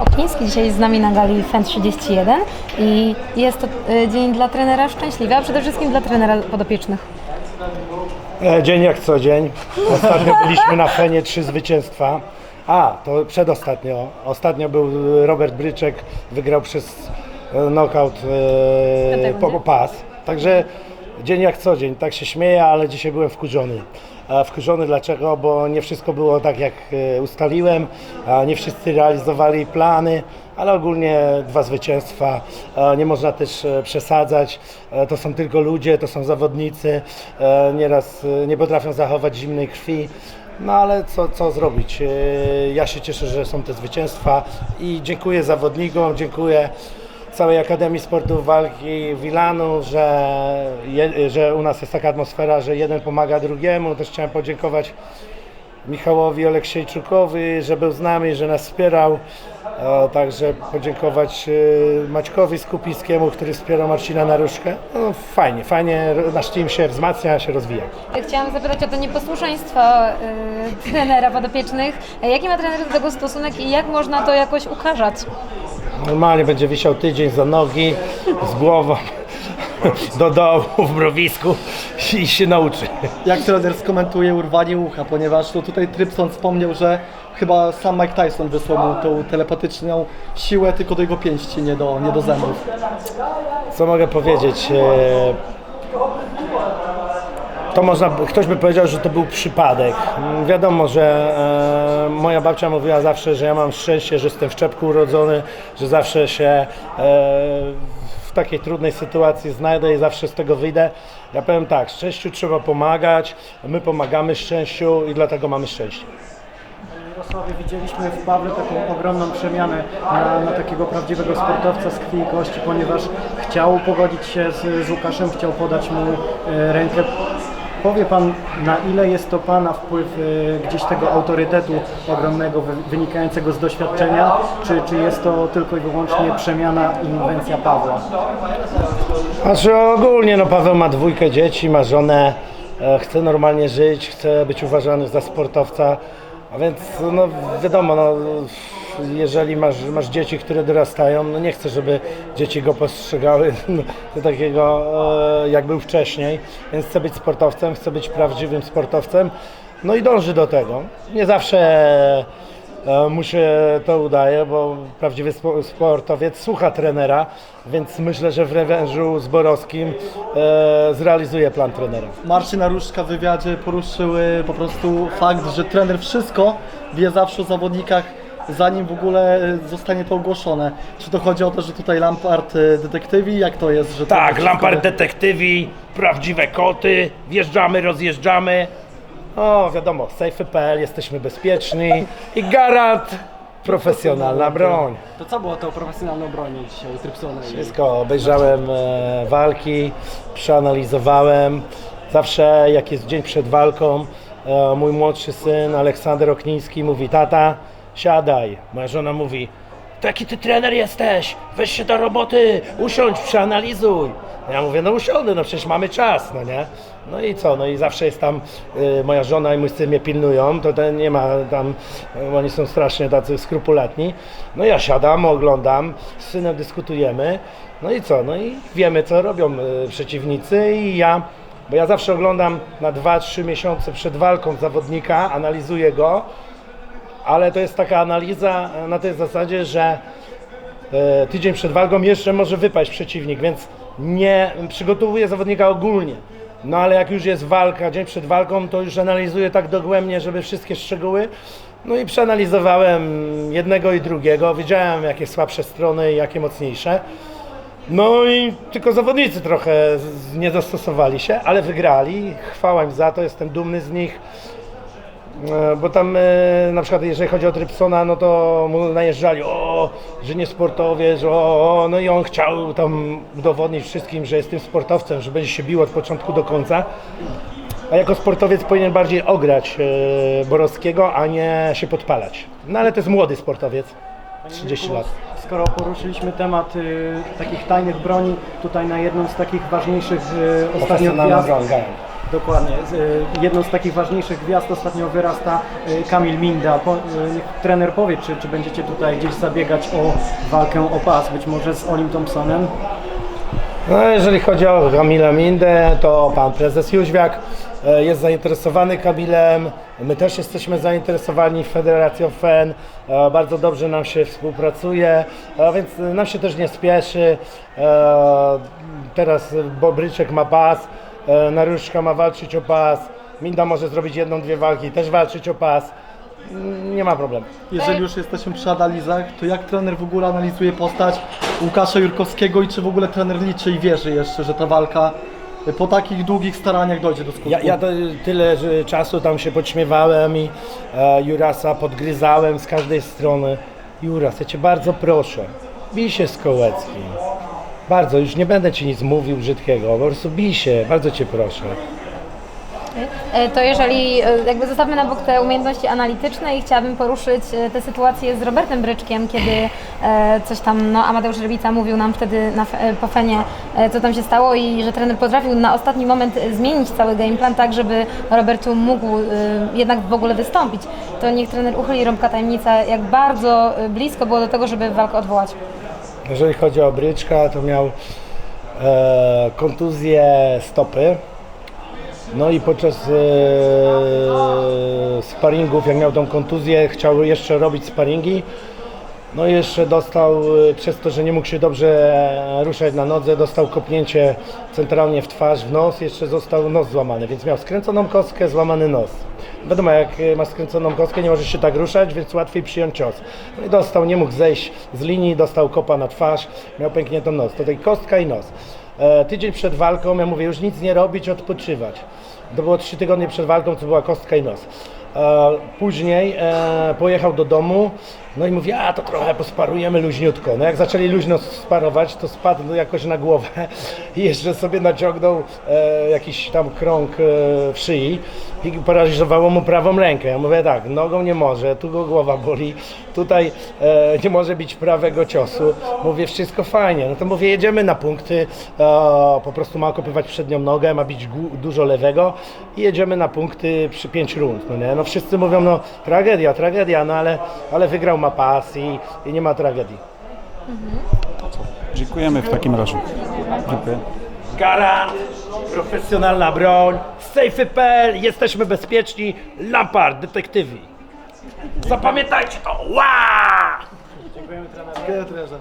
Okniński dzisiaj jest z nami na gali FEN 31 i jest to e, dzień dla trenera szczęśliwy, a przede wszystkim dla trenera podopiecznych. E, Dzień jak co dzień. Ostatnio byliśmy na Fenie, trzy zwycięstwa. A, to przedostatnio. Ostatnio był Robert Bryczek, wygrał przez e, knockout e, po pas. Także dzień jak co dzień. Tak się śmieję, ale dzisiaj byłem wkurzony. Wkurzony dlaczego? Bo nie wszystko było tak jak e, ustaliłem, nie wszyscy realizowali plany, ale ogólnie dwa zwycięstwa. Nie można też e, przesadzać. E, To są tylko ludzie, to są zawodnicy. Nieraz nie potrafią zachować zimnej krwi. No ale co, co zrobić? Ja się cieszę, że są te zwycięstwa i dziękuję zawodnikom, dziękuję całej Akademii Sportów Walki Wilanu, że, je, że u nas jest taka atmosfera, że jeden pomaga drugiemu. Też chciałem podziękować Michałowi Oleksiejczukowi, że był z nami, że nas wspierał. E, Także podziękować e, Maćkowi Skupińskiemu, który wspierał Marcina Naruszkę. No, fajnie, fajnie, nasz team się wzmacnia, się rozwija. Chciałam zapytać o to nieposłuszeństwo e, trenera podopiecznych. Jaki ma trener do tego stosunek i jak można to jakoś ukarzać? Normalnie będzie wisiał tydzień za nogi, z głową do dołu w mrowisku i się nauczy. Jak trener skomentuje urwanie ucha, ponieważ to tutaj Trypson wspomniał, że chyba sam Mike Tyson wysłał mu tą telepatyczną siłę tylko do jego pięści, nie do, nie do zębów. Co mogę powiedzieć? To można, ktoś by powiedział, że to był przypadek. Wiadomo, że e, moja babcia mówiła zawsze, że ja mam szczęście, że jestem w czepku urodzony, że zawsze się e, w takiej trudnej sytuacji znajdę i zawsze z tego wyjdę. Ja powiem tak, szczęściu trzeba pomagać, my pomagamy szczęściu i dlatego mamy szczęście. Widzieliśmy w Pawle taką ogromną przemianę na, na takiego prawdziwego sportowca z krwi i kości, ponieważ chciał pogodzić się z, z Łukaszem, chciał podać mu e, rękę. Powie Pan, na ile jest to Pana wpływ e, gdzieś tego autorytetu ogromnego wy, wynikającego z doświadczenia, czy, czy jest to tylko i wyłącznie przemiana i inwencja Pawła? Znaczy ogólnie, no Paweł ma dwójkę dzieci, ma żonę, e, chce normalnie żyć, chce być uważany za sportowca, więc no wiadomo, no, jeżeli masz, masz dzieci, które dorastają, no nie chcę, żeby dzieci go postrzegały no, takiego e, jak był wcześniej, więc chce być sportowcem, chce być prawdziwym sportowcem, no i dąży do tego. Nie zawsze mu się to udaje, bo prawdziwy spo- sportowiec słucha trenera, więc myślę, że w rewanżu z Borowskim e, zrealizuje plan trenera. Marcin Naruszka w wywiadzie poruszył e, po prostu fakt, że trener wszystko wie zawsze o zawodnikach, zanim w ogóle e, zostanie to ogłoszone. Czy to chodzi o to, że tutaj Lampard e, detektywi? Jak to jest? Że to Tak, Lampard detektywi, prawdziwe koty, wjeżdżamy, rozjeżdżamy. O, wiadomo, safe.pl, jesteśmy bezpieczni i garant profesjonalna broń. To co było tą profesjonalną bronią dzisiaj Trypsona? Wszystko, obejrzałem e, walki, przeanalizowałem. Zawsze jak jest dzień przed walką, e, mój młodszy syn Aleksander Okniński mówi, tata, siadaj. Moja żona mówi, taki ty trener jesteś, weź się do roboty, usiądź, przeanalizuj. Ja mówię, no usiądę, no przecież mamy czas, no nie? No i co, no i zawsze jest tam, y, moja żona i mój syn mnie pilnują, to ten nie ma tam, y, oni są strasznie tacy skrupulatni. No ja siadam, oglądam, z synem dyskutujemy, no i co, no i wiemy co robią y, przeciwnicy i ja, bo ja zawsze oglądam na 2-3 miesiące przed walką zawodnika, analizuję go, ale to jest taka analiza e, na tej zasadzie, że e, tydzień przed walką jeszcze może wypaść przeciwnik, więc nie przygotowuję zawodnika ogólnie. No ale jak już jest walka, dzień przed walką, to już analizuję tak dogłębnie, żeby wszystkie szczegóły. No i przeanalizowałem jednego i drugiego, wiedziałem jakie słabsze strony i jakie mocniejsze. No i tylko zawodnicy trochę nie dostosowali się, ale wygrali. Chwała im za to, jestem dumny z nich. E, Bo tam e, na przykład jeżeli chodzi o Trypsona, no to mu najeżdżali, o, że nie sportowiec, o, o, no i on chciał tam udowodnić wszystkim, że jest tym sportowcem, że będzie się bił od początku do końca. A jako sportowiec powinien bardziej ograć e, Borowskiego, a nie się podpalać. No ale to jest młody sportowiec, 30 lat. Skoro poruszyliśmy temat y, takich tajnych broni, tutaj na jedną z takich ważniejszych y, Profesjonalna gwiazd, garant. Dokładnie. Y, Jedną z takich ważniejszych gwiazd ostatnio wyrasta y, Kamil Minda. Niech trener powie, czy, czy będziecie tutaj gdzieś zabiegać o walkę o pas, być może z Olim Thompsonem. No, jeżeli chodzi o Kamila Mindę, to pan prezes Jóźwiak e, jest zainteresowany Kamilem. My też jesteśmy zainteresowani Federacją FEN. E, Bardzo dobrze nam się współpracuje, e, więc nam się też nie spieszy. E, Teraz Bobryczek ma pas, e, Naruszka ma walczyć o pas. Minda może zrobić jedną, dwie walki, też walczyć o pas. Mm, Nie ma problemu. Jeżeli już jesteśmy przy analizach, to jak trener w ogóle analizuje postać Łukasza Jurkowskiego i czy w ogóle trener liczy i wierzy jeszcze, że ta walka y, po takich długich staraniach dojdzie do skutku? Ja, ja to, tyle że czasu tam się podśmiewałem i e, Jurasa podgryzałem z każdej strony. Juras, ja Cię bardzo proszę, bij się z Kołeckim. Bardzo, już nie będę Ci nic mówił brzydkiego, po prostu bij się, bardzo Cię proszę. E, To jeżeli e, jakby zostawmy na bok te umiejętności analityczne i chciałabym poruszyć e, tę sytuację z Robertem Bryczkiem, kiedy coś tam no, Amadeusz Rybica mówił nam wtedy na, fe- po Fenie, co tam się stało i że trener potrafił na ostatni moment zmienić cały gameplan tak, żeby Robertu mógł jednak w ogóle wystąpić. To niech trener uchyli rąbka tajemnica, jak bardzo blisko było do tego, żeby walkę odwołać. Jeżeli chodzi o Bryczka, to miał e, kontuzję stopy. No i podczas e, sparingów, jak miał tą kontuzję, chciał jeszcze robić sparingi. No i jeszcze dostał, e, przez to, że nie mógł się dobrze e, ruszać na nodze, dostał kopnięcie centralnie w twarz, w nos, jeszcze został nos złamany, więc miał skręconą kostkę, złamany nos. Wiadomo, jak e, masz skręconą kostkę, nie możesz się tak ruszać, więc łatwiej przyjąć cios. No i dostał, nie mógł zejść z linii, dostał kopa na twarz, miał pękniętą nos. Tutaj kostka i nos. E, tydzień przed walką, ja mówię, już nic nie robić, odpoczywać. To było trzy tygodnie przed walką, to była kostka i nos. E, Później e, pojechał do domu, no i mówi, a to trochę posparujemy luźniutko. No jak zaczęli luźno sparować, to spadł jakoś na głowę i jeszcze sobie naciągnął e, jakiś tam krąg w szyi i paraliżowało mu prawą rękę. Ja mówię tak, nogą nie może, tu go głowa boli, tutaj nie może bić prawego ciosu. Mówię, wszystko fajnie. No to mówię, jedziemy na punkty, po prostu ma okopywać przednią nogę, ma bić dużo lewego i jedziemy na punkty przy pięć rund. No, nie? no wszyscy mówią, no tragedia, tragedia, no ale, ale wygrał ma pas i, i nie ma tragedii. Dziękujemy w takim razie. Dziękuję. Garant, profesjonalna broń, safety.pl, jesteśmy bezpieczni, Lampard, detektywi. Zapamiętajcie to, Ła! Dziękuję trenerze.